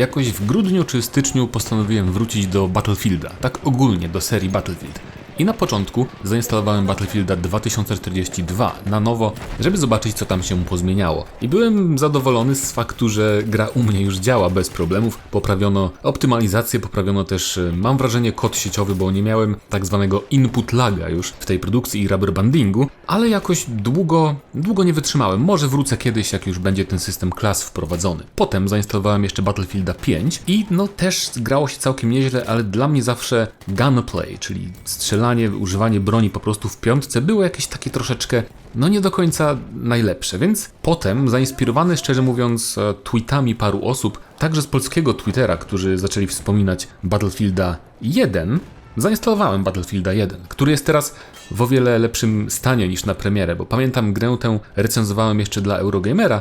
jakoś w grudniu czy styczniu postanowiłem wrócić do Battlefielda, tak ogólnie do serii Battlefield. I na początku zainstalowałem Battlefielda 2042 na nowo, żeby zobaczyć co tam się pozmieniało. I byłem zadowolony z faktu, że gra u mnie już działa bez problemów. Poprawiono optymalizację, poprawiono też, e, mam wrażenie, kod sieciowy, bo nie miałem tak zwanego input laga już w tej produkcji i rubber bandingu, ale jakoś długo, długo nie wytrzymałem. Może wrócę kiedyś, jak już będzie ten system klas wprowadzony. Potem zainstalowałem jeszcze Battlefielda 5 i no też grało się całkiem nieźle, ale dla mnie zawsze gunplay, czyli strzelanie, używanie broni po prostu w piątce było jakieś takie troszeczkę, no nie do końca najlepsze, więc potem zainspirowany szczerze mówiąc e, tweetami paru osób, także z polskiego Twittera, którzy zaczęli wspominać Battlefielda 1, Zainstalowałem Battlefielda 1, który jest teraz w o wiele lepszym stanie niż na premierę, bo pamiętam grę tę recenzowałem jeszcze dla Eurogamera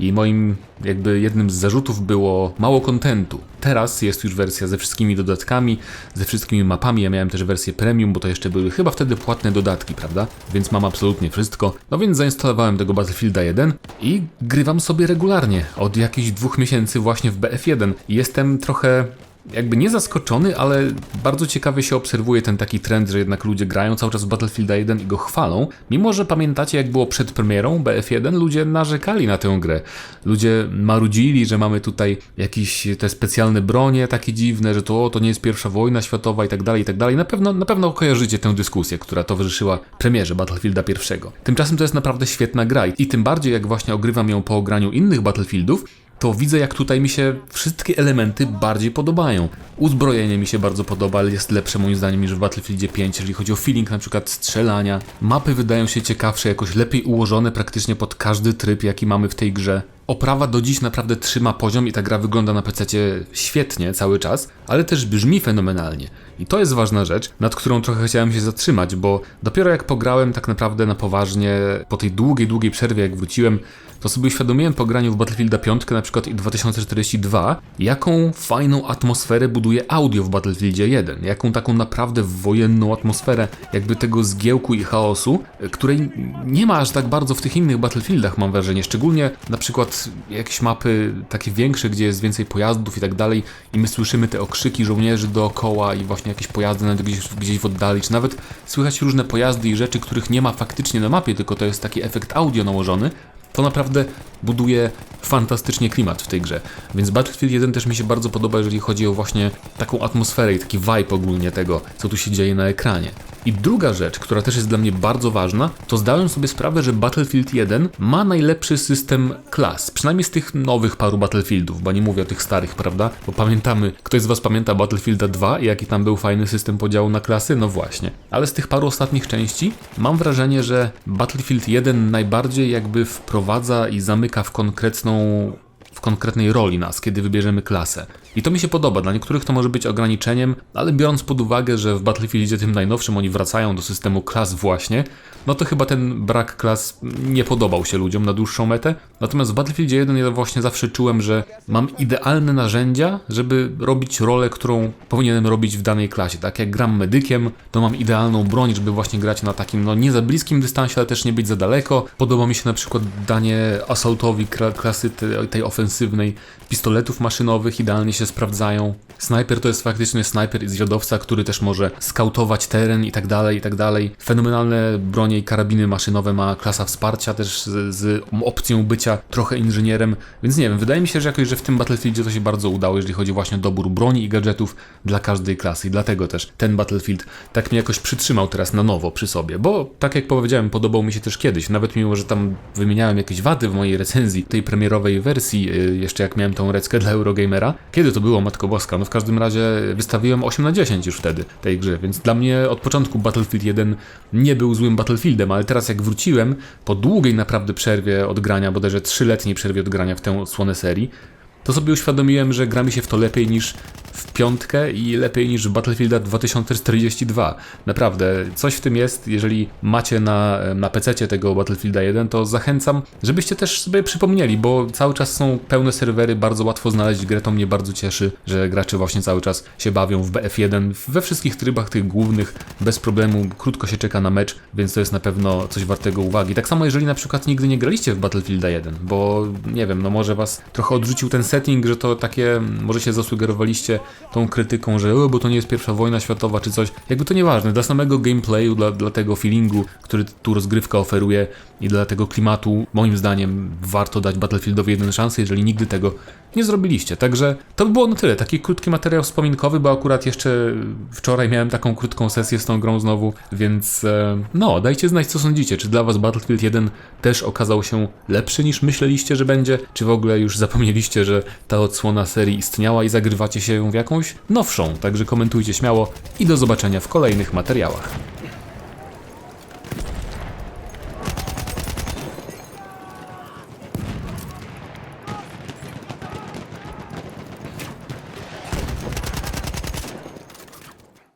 i moim jakby jednym z zarzutów było mało kontentu. Teraz jest już wersja ze wszystkimi dodatkami, ze wszystkimi mapami. Ja miałem też wersję premium, bo to jeszcze były chyba wtedy płatne dodatki, prawda? Więc mam absolutnie wszystko. No więc zainstalowałem tego Battlefielda 1 i grywam sobie regularnie od jakichś dwóch miesięcy właśnie w BF1. I Jestem trochę jakby nie zaskoczony, ale bardzo ciekawie się obserwuje ten taki trend, że jednak ludzie grają cały czas w Battlefielda 1 i go chwalą. Mimo, że pamiętacie jak było przed premierą BF1, ludzie narzekali na tę grę. Ludzie marudzili, że mamy tutaj jakieś te specjalne bronie takie dziwne, że to, o, to nie jest pierwsza wojna światowa i tak dalej, i tak dalej. Na pewno, na pewno kojarzycie tę dyskusję, która towarzyszyła premierze Battlefielda 1. Tymczasem to jest naprawdę świetna gra i tym bardziej jak właśnie ogrywam ją po ograniu innych Battlefieldów, to widzę, jak tutaj mi się wszystkie elementy bardziej podobają. Uzbrojenie mi się bardzo podoba, ale jest lepsze moim zdaniem niż w Battlefieldzie 5, jeżeli chodzi o feeling na przykład strzelania. Mapy wydają się ciekawsze, jakoś lepiej ułożone praktycznie pod każdy tryb, jaki mamy w tej grze. Oprawa do dziś naprawdę trzyma poziom i ta gra wygląda na PC świetnie cały czas, ale też brzmi fenomenalnie. I to jest ważna rzecz, nad którą trochę chciałem się zatrzymać, bo dopiero jak pograłem tak naprawdę na poważnie, po tej długiej, długiej przerwie jak wróciłem, to sobie uświadomiłem po graniu w Battlefielda 5 na przykład i 2042, jaką fajną atmosferę buduje audio w Battlefieldzie 1, jaką taką naprawdę wojenną atmosferę, jakby tego zgiełku i chaosu, której nie ma aż tak bardzo w tych innych Battlefieldach mam wrażenie, szczególnie na przykład jakieś mapy takie większe, gdzie jest więcej pojazdów i tak dalej i my słyszymy te okrzyki żołnierzy dookoła i właśnie jakieś pojazdy nawet gdzieś, gdzieś w oddali, czy nawet słychać różne pojazdy i rzeczy, których nie ma faktycznie na mapie, tylko to jest taki efekt audio nałożony, to naprawdę buduje fantastycznie klimat w tej grze. Więc Battlefield 1 też mi się bardzo podoba, jeżeli chodzi o właśnie taką atmosferę i taki vibe ogólnie tego, co tu się dzieje na ekranie. I druga rzecz, która też jest dla mnie bardzo ważna, to zdałem sobie sprawę, że Battlefield 1 ma najlepszy system klas. Przynajmniej z tych nowych paru Battlefieldów, bo nie mówię o tych starych, prawda? Bo pamiętamy, ktoś z Was pamięta Battlefielda 2 i jaki tam był fajny system podziału na klasy? No właśnie. Ale z tych paru ostatnich części mam wrażenie, że Battlefield 1 najbardziej jakby wprowadza i zamyka w konkretną w konkretnej roli nas, kiedy wybierzemy klasę. I to mi się podoba, dla niektórych to może być ograniczeniem, ale biorąc pod uwagę, że w Battlefieldzie tym najnowszym oni wracają do systemu klas właśnie, no to chyba ten brak klas nie podobał się ludziom na dłuższą metę. Natomiast w Battlefieldzie 1 ja właśnie zawsze czułem, że mam idealne narzędzia, żeby robić rolę, którą powinienem robić w danej klasie. Tak jak gram medykiem, to mam idealną broń, żeby właśnie grać na takim, no nie za bliskim dystansie, ale też nie być za daleko. Podoba mi się na przykład danie assaultowi klasy tej, ofensywnej pistoletów maszynowych, idealnie się sprawdzają. Snajper to jest faktycznie snajper i zwiadowca, który też może skautować teren i tak dalej, i tak dalej. Fenomenalne bronie i karabiny maszynowe ma klasa wsparcia też z, z opcją bycia trochę inżynierem, więc nie wiem, wydaje mi się, że jakoś, że w tym Battlefieldzie to się bardzo udało, jeżeli chodzi właśnie o dobór broni i gadżetów dla każdej klasy i dlatego też ten Battlefield tak mnie jakoś przytrzymał teraz na nowo przy sobie, bo tak jak powiedziałem, podobał mi się też kiedyś, nawet mimo, że tam wymieniałem jakieś wady w mojej recenzji tej premierowej wersji, yy, jeszcze jak miałem tą reckę dla Eurogamera, kiedy to było, Matko Boska, no w każdym razie wystawiłem 8 na 10 już wtedy tej grze, więc dla mnie od początku Battlefield 1 nie był złym Battlefieldem, ale teraz jak wróciłem, po długiej naprawdę przerwie od grania, bodajże 3-letniej przerwie od grania w tę odsłonę serii, to sobie uświadomiłem, że gra mi się w to lepiej niż w piątkę i lepiej niż w Battlefielda 2042. Naprawdę, coś w tym jest. Jeżeli macie na, na PC tego Battlefielda 1, to zachęcam, żebyście też sobie przypomnieli, bo cały czas są pełne serwery, bardzo łatwo znaleźć grę. To mnie bardzo cieszy, że gracze właśnie cały czas się bawią w BF1 we wszystkich trybach tych głównych, bez problemu, krótko się czeka na mecz, więc to jest na pewno coś wartego uwagi. Tak samo jeżeli na przykład nigdy nie graliście w Battlefielda 1, bo nie wiem, no może was trochę odrzucił ten setting, że to takie, może się zasugerowaliście tą krytyką, że bo to nie jest pierwsza wojna światowa czy coś. Jakby to nieważne, dla samego gameplayu, dla, dla tego feelingu, który tu rozgrywka oferuje i dla tego klimatu, moim zdaniem warto dać Battlefieldowi jeden szansę, jeżeli nigdy tego nie zrobiliście. Także to by było na tyle. Taki krótki materiał wspominkowy, bo akurat jeszcze wczoraj miałem taką krótką sesję z tą grą znowu, więc e, no, dajcie znać co sądzicie. Czy dla was Battlefield 1 też okazał się lepszy niż myśleliście, że będzie? Czy w ogóle już zapomnieliście, że ta odsłona serii istniała i zagrywacie się ją w jakąś nowszą? Także komentujcie śmiało i do zobaczenia w kolejnych materiałach.